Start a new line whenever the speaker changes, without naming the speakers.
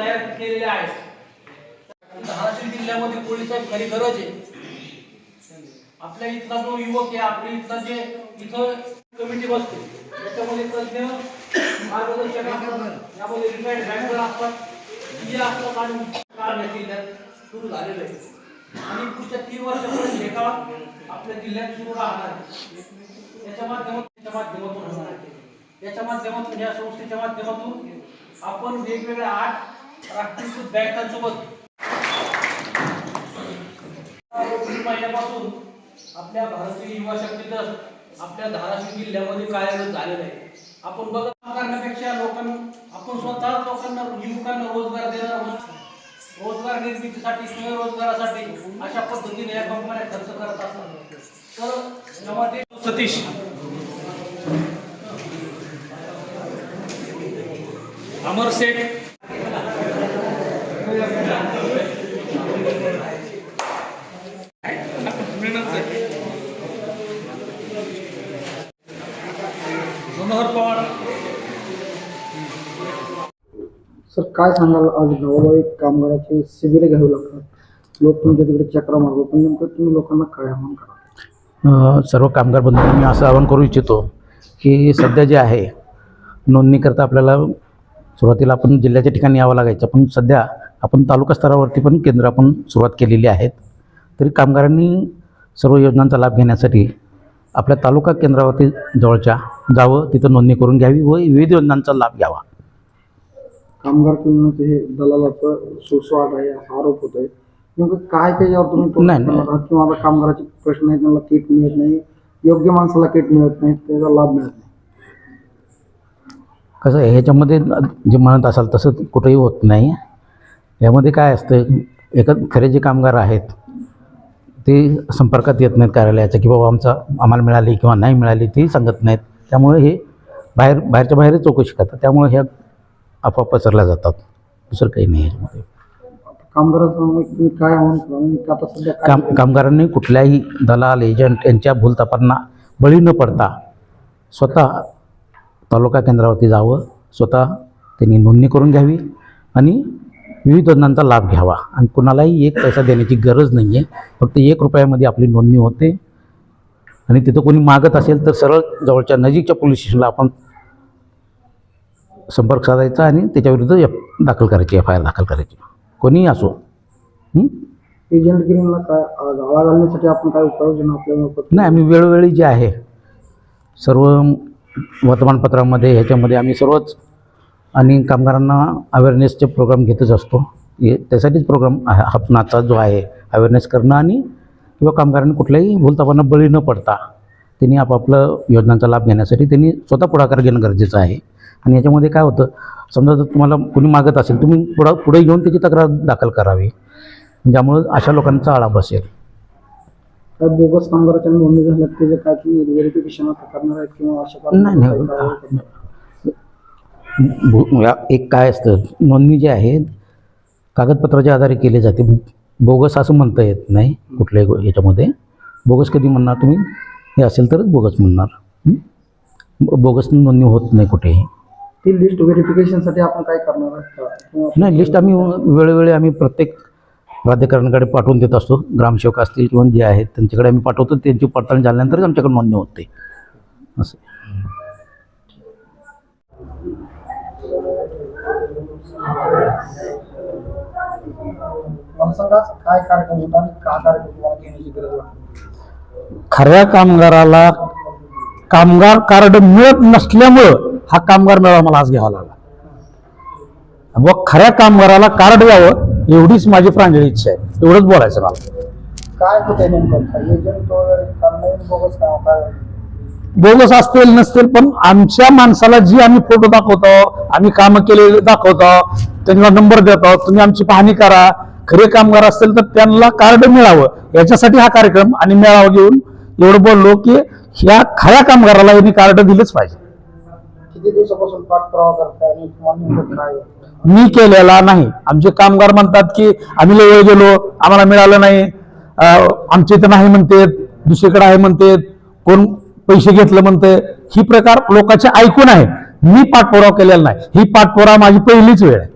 तयार केलेले आहेत. धाराशिव जिल्ह्यामध्ये पोलीस साहेब खरी गरज आहे. आपल्या इथला जो युवक आहे आपल्या इथला जे इथं कमिटी बसते त्याच्यामध्ये तज्ञ मार्गदर्शक असतात यामध्ये रिटायर्ड बँकर असतात जे आपलं काढून जिल्ह्यात सुरू झालेलं आहे. आणि पुढच्या तीन वर्षापर्यंत हे काम आपल्या जिल्ह्यात सुरू राहणार याच्या माध्यमातून याच्या माध्यमातून होणार त्याच्या याच्या माध्यमातून या संस्थेच्या माध्यमातून आपण वेगवेगळ्या आठ राष्ट्रीयकृत बँकांसोबत महिन्यापासून आपल्या भारतीय युवा शक्ती ट्रस्ट आपल्या धाराशिव जिल्ह्यामध्ये कार्यरत झालेलं आहे. आपण बघत करण्यापेक्षा लोकांना आपण स्वतः लोकांना युवकांना रोजगार देणार म्हणून रोजगार निर्मितीसाठी स्वयंरोजगारासाठी अशा पद्धतीने या कंपन्या खर्च करत असतात. तर जेव्हा ते सतीश. अमर शेठ मनोहर पवार
सर काय सांगाल? आज गावोगावी कामगाराचे शिबिरे घ्यावे लागतात. लोक तुमच्या तिकडे चक्रा मारतात. पण नेमकं तुम्ही लोकांना काय आव्हान करा
सर्व कामगार बंधूंना मी असं आवाहन करू इच्छितो की सध्या जे आहे नोंदणीकरता आपल्याला सुरुवातीला आपण जिल्ह्याच्या ठिकाणी यावं लागायचं. पण सध्या आपण तालुका स्तरावरती पण केंद्र आपण सुरुवात केलेली आहेत. तरी कामगारांनी सर्व योजनांचा लाभ घेण्यासाठी आपल्या तालुका केंद्रावरती जवळच्या जावं तिथं नोंदणी करून घ्यावी व विविध योजनांचा लाभ घ्यावा
कामगार तुलनेत हे दलालाचं सुसवाट आहे असा आरोप होत आहे नेमकं काय त्याच्यावर तुम्ही तोडगा
नाही, नाही.
काढणार? किंवा आता कामगाराचे प्रश्न आहेत त्यांना किट मिळत नाही योग्य माणसाला किट मिळत नाही त्याचा लाभ मिळत नाही
कसं आहे ह्याच्यामध्ये जे म्हणत असाल तसं कुठंही होत नाही यामध्ये काय असतं एका खरे जे कामगार आहेत ते संपर्कात येत नाहीत कार्यालयाच्या की बाबा आमचा आम्हाला मिळाली किंवा नाही मिळाली तेही सांगत नाहीत. त्यामुळे हे बाहेर बाहेरच्या बाहेरच चौकशी करतात. त्यामुळे ह्या अफवा पसरल्या जातात. दुसरं काही नाही
आता सध्या काय
काम कामगारांनी कुठल्याही दलाल एजंट यांच्या भूलतापांना बळी न पडता स्वतः तालुका केंद्रावरती जावं स्वतः त्यांनी नोंदणी करून घ्यावी आणि विविध योजनांचा लाभ घ्यावा. आणि कुणालाही एक पैसा देण्याची गरज नाही आहे फक्त एक रुपयामध्ये आपली नोंदणी होते. आणि तिथं कोणी मागत असेल तर सरळ जवळच्या नजीकच्या पोलीस स्टेशनला आपण संपर्क साधायचा आणि त्याच्याविरुद्ध एफ दाखल करायची एफ आय आर दाखल करायची. कोणीही असो. हं?
एजंटगिरीला काय आळा घालण्यासाठी आपण काय उपाययोजना आपल्याला
नाही आम्ही वेळोवेळी जे आहे सर्व वर्तमानपत्रामध्ये ह्याच्यामध्ये आम्ही सर्वच आणि कामगारांना अवेअरनेसचे प्रोग्राम घेतच असतो. हे त्यासाठीच प्रोग्राम आहे हपनाचा जो आहे अवेअरनेस करणं आणि किंवा कामगारांनी कुठल्याही भूलतापांना बळी न पडता त्यांनी आपापलं योजनांचा लाभ घेण्यासाठी त्यांनी स्वतः पुढाकार घेणं गरजेचं आहे. आणि याच्यामध्ये काय होतं समजा जर तुम्हाला कोणी मागत असेल तुम्ही पुढं पुढे घेऊन त्याची तक्रार दाखल करावी. ज्यामुळं अशा लोकांचा आळा बसेल.
बोगस कामगाराच्या नोंदणी झाल्यात त्याचे काय तुम्ही व्हेरिफिकेशन करणार आहेत किंवा
नाही नाही. एक काय असतं नोंदणी जी आहे कागदपत्राच्या आधारे केली जाते. बोगस असं म्हणता येत नाही कुठल्याही याच्यामध्ये. बोगस कधी म्हणणार तुम्ही? हे असेल तरच बोगस म्हणणार. बोगस नोंदणी होत नाही कुठेही.
ती लिस्ट व्हेरिफिकेशनसाठी आपण काय करणार
नाही लिस्ट आम्ही वेळोवेळी आम्ही प्रत्येक प्राधिकरणाकडे पाठवून देत असतो. ग्रामसेवक असतील किंवा जे आहेत त्यांच्याकडे आम्ही पाठवतो. त्यांची पडताळणी झाल्यानंतरच आमच्याकडे नोंदणी होते. असं
मला सांगा काय कार्यक्रम होता आणि का कार्यक्रम तुम्हाला घेण्याची गरज वाटते?
खऱ्या कामगाराला कामगार कार्ड मिळत नसल्यामुळं हा कामगार मेळावा मला आज घ्यावा लागला. व खऱ्या कामगाराला कार्ड द्यावं एवढीच माझी प्रांजळ इच्छा आहे. एवढंच बोलायचं मला.
काय काय
बोगस असतील नसतील पण आमच्या माणसाला जी आम्ही फोटो दाखवतो आम्ही कामं केलेले दाखवतो त्यांना नंबर देतो तुम्ही आमची पाहणी करा. खरे कामगार असतील तर त्यांना कार्ड मिळावं. याच्यासाठी हा कार्यक्रम आणि मेळावा घेऊन एवढं बोललो की ह्या खऱ्या कामगाराला यांनी कार्ड दिलंच पाहिजे? मी केलेला नाही. आमचे कामगार म्हणतात की आम्ही लय वेळ गेलो आम्हाला मिळालं नाही. आमच्या इथं नाही म्हणते दुसरीकडे आहे म्हणते कोण पैसे घेतलं म्हणते ही प्रकार लोकांचे ऐकून आहे. मी पाठपुरावा केलेला नाही. ही पाठपुरावा माझी पहिलीच वेळ आहे.